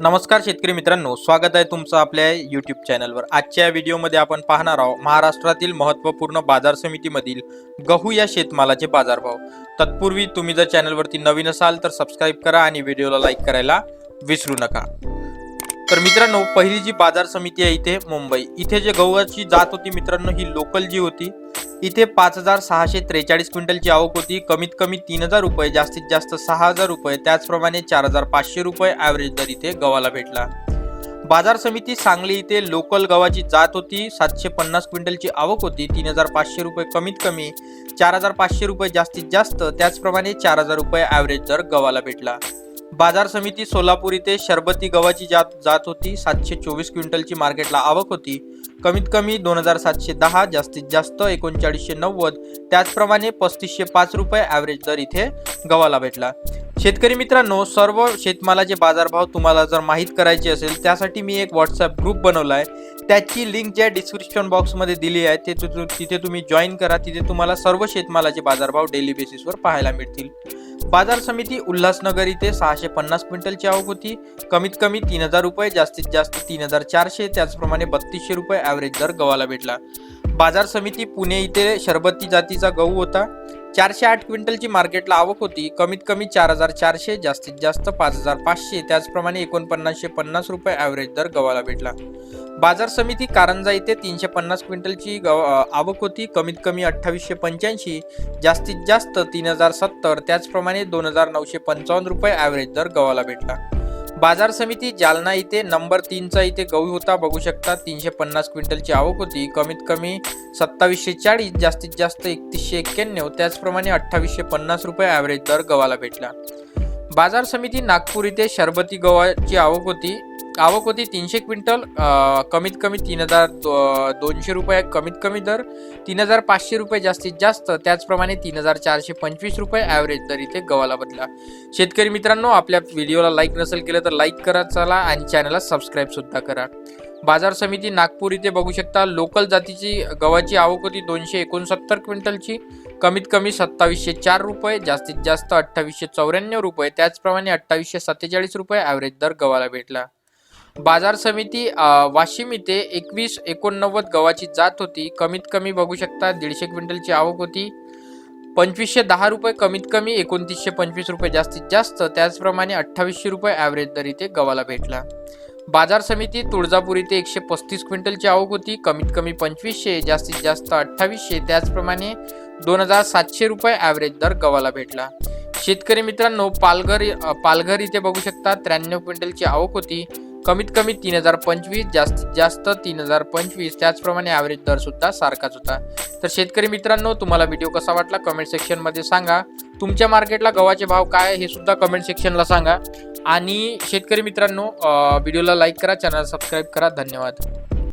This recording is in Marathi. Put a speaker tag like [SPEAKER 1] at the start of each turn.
[SPEAKER 1] नमस्कार शेतकरी मित्रांनो स्वागत आहे तुमचं आपल्या यूट्यूब चॅनलवर आजच्या व्हिडिओमध्ये आपण पाहणार आहोत महाराष्ट्रातील महत्त्वपूर्ण बाजार समितीमधील गहू या शेतमालाचे बाजारभाव. तत्पूर्वी तुम्ही जर चॅनलवरती नवीन असाल तर सबस्क्राईब करा आणि व्हिडिओला लाईक करायला विसरू नका. तर मित्रांनो पहिली जी बाजार समिती आहे इथे मुंबई. इथे जे गव्हाची जात होती मित्रांनो ही लोकल जी होती इथे पाच हजार सहाशे त्रेचाळीस क्विंटलची आवक होती. कमीत कमी तीन हजार रुपये जास्तीत जास्त सहा हजार रुपये त्याचप्रमाणे चार हजार पाचशे रुपये ॲव्हरेज दर इथे गव्हाला भेटला. बाजार समिती सांगली इथे लोकल गव्हाची जात होती सातशे पन्नास क्विंटलची आवक होती तीन हजार पाचशे रुपये कमीत कमी चार हजार पाचशे रुपये जास्तीत जास्त त्याचप्रमाणे चार हजार रुपये ॲव्हरेज दर गव्हाला भेटला. बाजार समिती सोलापूर इथे शरबती गव्हाची जात जात होती. सातशे चोवीस क्विंटलची मार्केटला आवक होती. कमीत कमी दोन हजार सातशे दहा जास्तीत जास्त एकोणचाळीसशे नव्वद. त्याचप्रमाणे पस्तीसशे पाच रुपये ॲव्हरेज दर इथे गव्हाला भेटला. शेतकरी मित्रांनो सर्व शेतमालाचे बाजारभाव तुम्हाला जर माहीत करायचे असेल त्यासाठी मी एक व्हॉट्सअप ग्रुप बनवला आहे त्याची लिंक ज्या डिस्क्रिप्शन बॉक्समध्ये दिली आहे ते तु- तिथे तुम्ही जॉईन करा. तिथे तुम्हाला सर्व शेतमालाचे बाजारभाव डेली बेसिसवर पाहायला मिळतील. बाजार समिती उल्हासनगर इथे सहाशे पन्नास क्विंटलची आवक होती. कमीत कमी तीन हजार रुपये जास्तीत जास्त तीन हजार चारशे त्याचप्रमाणे बत्तीसशे रुपये ॲव्हरेज दर गव्हाला भेटला. बाजार समिती पुणे इथे शरबती जातीचा गहू होता. चारशे आठ क्विंटलची मार्केटला आवक होती. कमीत कमी चार हजार चारशे जास्तीत जास्त पाच हजार पाचशे. त्याचप्रमाणे एकोणपन्नासशे पन्नास रुपये ॲव्हरेज दर गव्हाला भेटला. बाजार समिती कारंजा इथे तीनशे पन्नास क्विंटलची गव आवक होती. कमीत कमी अठ्ठावीसशे पंच्याऐंशी जास्तीत जास्त तीन हजार सत्तर. त्याचप्रमाणे दोन हजार नऊशे पंचावन्न रुपये ॲव्हरेज दर गव्हाला भेटला. बाजार समिती जालना इथे नंबर तीनचा इथे गहू होता. बघू शकता तीनशे पन्नास क्विंटलची आवक होती. कमीत कमी सत्तावीसशे चाळीस जास्तीत जास्त एकतीसशे एक्क्याण्णव. त्याचप्रमाणे अठ्ठावीसशे पन्नास रुपये ॲव्हरेज दर गव्हाला भेटला. बाजार समिती नागपूर इथे शरबती गव्हाची आवक होती. आवक होती तीनशे क्विंटल कमीत कमी तीन हजार दो- दोनशे रुपये कमीत कमी दर तीन हजार पाचशे रुपये जास्तीत जास्त त्याचप्रमाणे तीन हजार चारशे पंचवीस रुपये ॲव्हरेज दर इथे गव्हाला बदला. शेतकरी मित्रांनो आपल्या व्हिडिओला लाईक नसेल केलं तर लाईक करा चला आणि चॅनलला सबस्क्राईबसुद्धा करा. बाजार समिती नागपूर इथे बघू शकता लोकल जातीची गव्हाची आवक होती दोनशे एकोणसत्तर क्विंटलची कमीत कमी सत्तावीसशे चार रुपये जास्तीत जास्त अठ्ठावीसशे चौऱ्याण्णव रुपये त्याचप्रमाणे अठ्ठावीसशे सत्तेचाळीस रुपये ॲव्हरेज दर गव्हाला भेटला. बाजार समिती वाशिम इथे एकवीस एकोणनव्वद गव्हाची जात होती. कमीत कमी बघू शकता दीडशे क्विंटलची आवक होती. पंचवीसशे दहा रुपये कमीत कमी एकोणतीसशे पंचवीस रुपये जास्तीत जास्त. त्याचप्रमाणे अठ्ठावीसशे रुपये ॲव्हरेज दर इथे गव्हाला भेटला. बाजार समिती तुळजापूर इथे एकशे पस्तीस क्विंटलची आवक होती. कमीत कमी पंचवीसशे जास्तीत जास्त अठ्ठावीसशे. त्याचप्रमाणे दोन हजार सातशे रुपये ॲव्हरेज दर गव्हाला भेटला. शेतकरी मित्रांनो पालघर पालघर इथे बघू शकता त्र्याण्णव क्विंटलची आवक होती. कमीत कमी तीन हजार पंचवीस जास्तीत जास्त तीन हजार पंचवीस त्याचप्रमाणे ॲव्हरेज दर सुद्धा सारखाच होता. तर शेतकरी मित्रांनो तुम्हाला व्हिडिओ कसा वाटला? कमेंट सेक्शनमध्ये सांगा. तुमच्या मार्केटला गव्हाचे भाव काय हे सुद्धा कमेंट सेक्शनला सांगा. आणि शेतकरी मित्रांनो व्हिडिओला लाईक करा चॅनल सबस्क्राईब करा. धन्यवाद.